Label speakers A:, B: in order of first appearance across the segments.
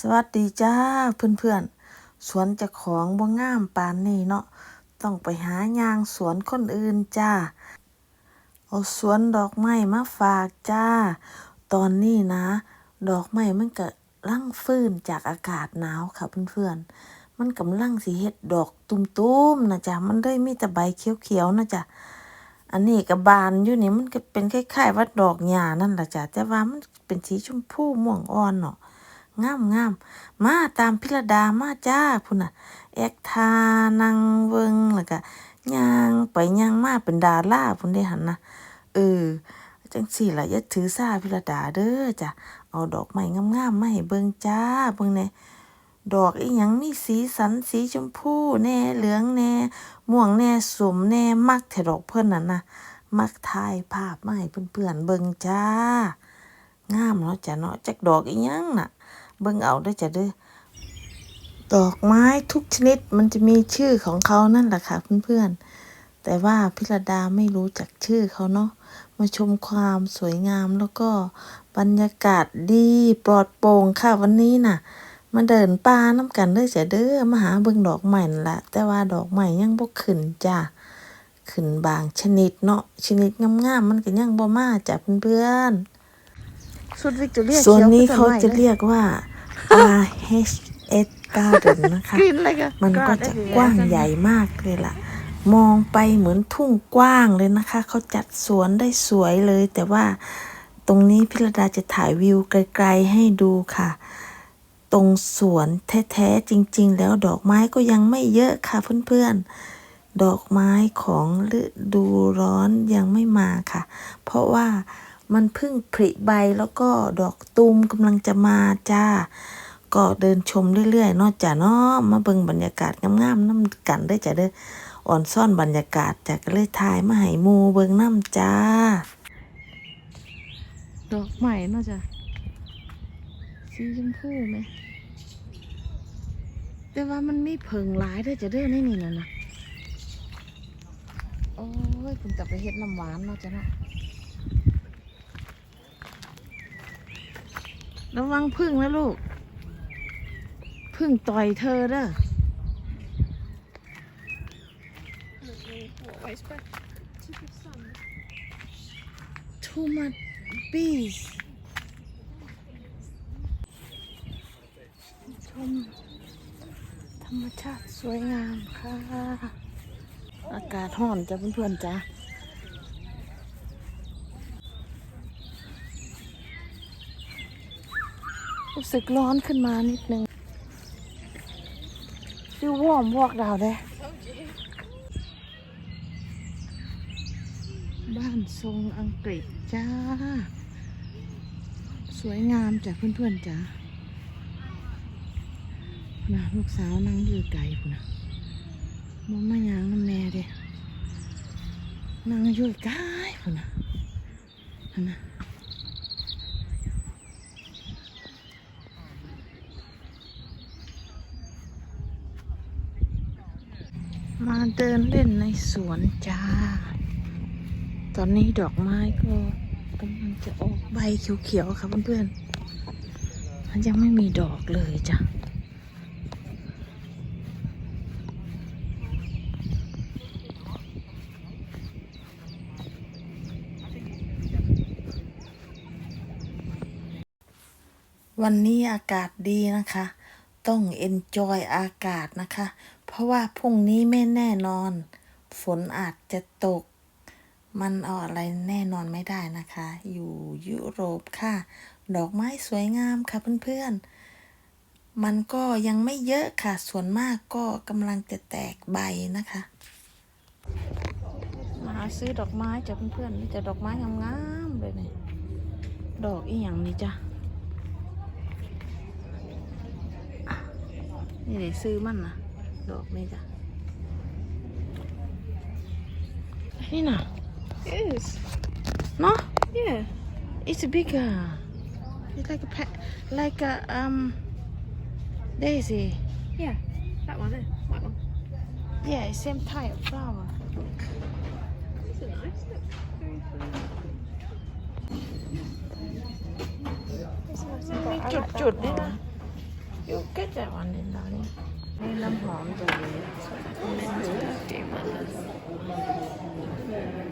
A: สวัสดีจ้าเพื่อนๆ สวนจ้าของบ่งามปานนี้เนาะต้องไปหายางสวนคนอื่นจ้า เอาสวนดอกไม้มาฝากจ้า ตอนนี้นะ ดอกไม้มันก็ลังฟื้นจากอากาศหนาวค่ะเพื่อนๆ มันกำลังสิเฮ็ดดอกตุ้มๆนะจ๊ะมันเลยมีแต่ใบเขียวๆนะจ๊ะอันนี้ก็บานอยู่นี่มันก็เป็นคล้ายๆว่าดอกหญ้านั่นแหละจ้ะแต่ว่ามันเป็นสีชมพูม่วงอ่อนเนาะ งามงามมาตามพิรดามาจ้าพุ่นน่ะ แอกทานังเวิงแล้วก็ย่างไปย่างมาเป็นดาราพุ่นได้หันนะเออจังสี่ล่ะอย่าถือสาพิรดาเด้อจ้ะเอาดอกไม้งามๆมาให้เบิ่งจ้าเบิ่งแน่ดอกอีหยังมีสีสันสีชมพูแน่เหลืองแน่ม่วงแน่สมแน่มักแท้ดอกเพิ่อนน่ะนะมักถ่ายภาพมาให้เพื่อนๆเบิ่งจ้างามเนาะจ้ะเนาะจักดอกอีหยังน่ะ เบิ่งเอาเด้อจ้ะเด้อดอกไม้ทุกชนิดมันจะมีชื่อของเขานั่นแหละค่ะเพื่อนๆ แต่ว่าพิรดาไม่รู้จักชื่อเขาเนาะ มาชมความสวยงามแล้วก็บรรยากาศดีปลอดโปร่งค่ะวันนี้น่ะ มาเดินป่าน้ำกันเด้อจ้ะเด้อมาหาเบิ่งดอกใหม่นั่นละแต่ว่าดอกใหม่ยังบ่ขึ้นจ้ะ ขึ้นบางชนิดเนาะชนิดงามๆมันก็ยังบ่มาจ้ะเพื่อนๆ
B: ชุดวิกตอเรีย
A: ส่วนนี้
B: ขี
A: เขา
B: ยว
A: จะ
B: ป็น
A: เรียกว่า R H S Garden นะคะ
B: กรีนอะไรกัน
A: มันก็จะกว้างใหญ่มากเลยล่ะ มองไปเหมือนทุ่งกว้างเลยนะคะ เขาจัดสวนได้สวยเลย แต่ว่าตรงนี้พิรดาจะถ่ายวิวไกลๆให้ดูค่ะ ตรงสวนแท้ๆจริง ๆ แล้วดอกไม้ก็ยังไม่เยอะค่ะเพื่อนๆ ดอกไม้ของฤดูร้อนยังไม่มาค่ะ เพราะว่า มันเพิ่งผลิใบแล้วก็ดอกตูมกำลังจะมาจ้า ก็เดินชมเรื่อยๆเนอกจากเนาะมาเบิ่งบรรยากาศงามๆน้ำกันได้จ้ะเด้ออ่อนซ่อนบรรยากาศจากก็เลยถ่ายมาให้มูเบิ่งน้ำจ้า
B: ดอกใหม่น่าจะสีชมพูไหมแต่ว่ามันมีเพิงหลายด้วยจะเด้อในนี่น่ะนะโอ้ยคุณจะไปเฮ็ดน้ำหวานเนาะจ้ะเนาะ ระวังพึ่งนะลูก พึ่งต่อยเธอเด้อ too much bees ชมธรรมชาติสวยงามค่ะ อากาศร้อนจ้ะเพื่อนๆจ้ะ รู้สึกร้อนขึ้นมานิดนึงฟิววอร์มวอกดาวเลยบ้านทรงอังกฤษจ้า สวยงามจ้ะเพื่อนๆจ้ะนะลูกสาวนั่งยู่ไกลพุ่นะมองมายางน้ำแม่เด้นั่งยู่ไกลพุ่นะนั่นนะ มาเดินเล่นในสวนจ้า ตอนนี้ดอกไม้ก็กำลังจะออกใบเขียวๆค่ะเพื่อนๆมันยังไม่มีดอกเลยจ้ะ
A: วันนี้อากาศดีนะคะ ต้อง enjoy อากาศนะคะ เพราะว่าพรุ่งนี้ไม่แน่นอน ฝนอาจจะตก มันเอาอะไรแน่นอนไม่ได้นะคะ อยู่ยุโรปค่ะ ดอกไม้สวยงามค่ะเพื่อนๆ มันก็ยังไม่เยอะค่ะ ส่วนมากก็กำลังจะแตกใบนะคะ
B: มาซื้อดอกไม้จ้ะเพื่อนๆนี่จะดอกไม้งามๆเลยเนี่ยดอกอีหยังนี่จ้ะอะนี่เดี๋ยวซื้อมันนะ ดอกนี่จ้ะนี่น่ะ
C: It is.
B: เนาะ
C: Yeah.
B: it's bigger it's like a pet like a um daisy
C: Yeah. That one there. That one.
B: yeah it's same type of flower
C: These are nice. Look. Very fun. This one's
B: มี
C: got- I
B: จุด
C: like that
B: จุดๆด้วยนะ
C: one.
B: You'll get that one in darling นี่น้ำหอมตัวนี้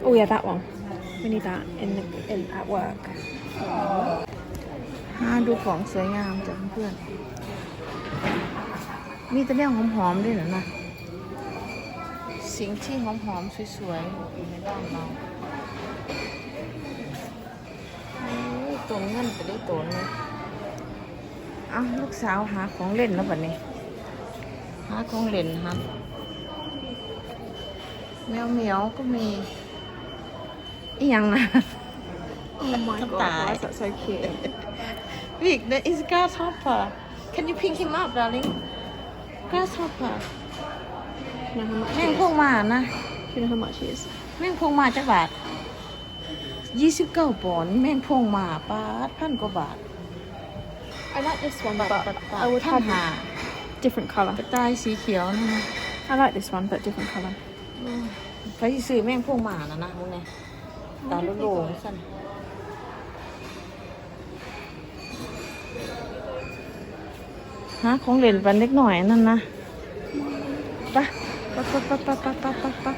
C: Oh yeah, that one. We need that in the in at work.
B: หาดูของสวยงามจากเพื่อน มีแต่เรื่องหอมๆด้วยเหรอนะ สิ่งที่หอมๆสวยๆอยู่ในบ้านเราตัวเงินไปได้ตัวเลยเอ้าวลูกสาวหาของเล่นแล้วบัดนี้ หาของเล่นครับ แมวเหมียวๆก็มี อีหยังนะ
C: Oh my
B: Come
C: god,
B: back.
C: why is that so cute?
B: Vic, there is a grasshopper. Can you pick him up, darling? Grasshopper.
C: Do you know how much
B: แม่ง
C: it
B: พว
C: is?
B: งมานะ
C: Do you know how much it is?
B: แม่งพวงมาจักบาทยี่สิบเก้าปอนด์แม่งพวงมาปาดพันกว่าบาท
C: I like this one,
B: ปัด
C: but
B: ปัดปัด
C: I would
B: พัน
C: have
B: หา
C: different
B: color ได้สีเขียวนี่นะ
C: I like this one but different color
B: เขาซื้อแม่งพวงหมาน่ะนะมึงเนี่ยตาลุโลสั่นฮะของเล่นวันเล็กหน่อยนั่นนะปปะปะปะปะปะปะ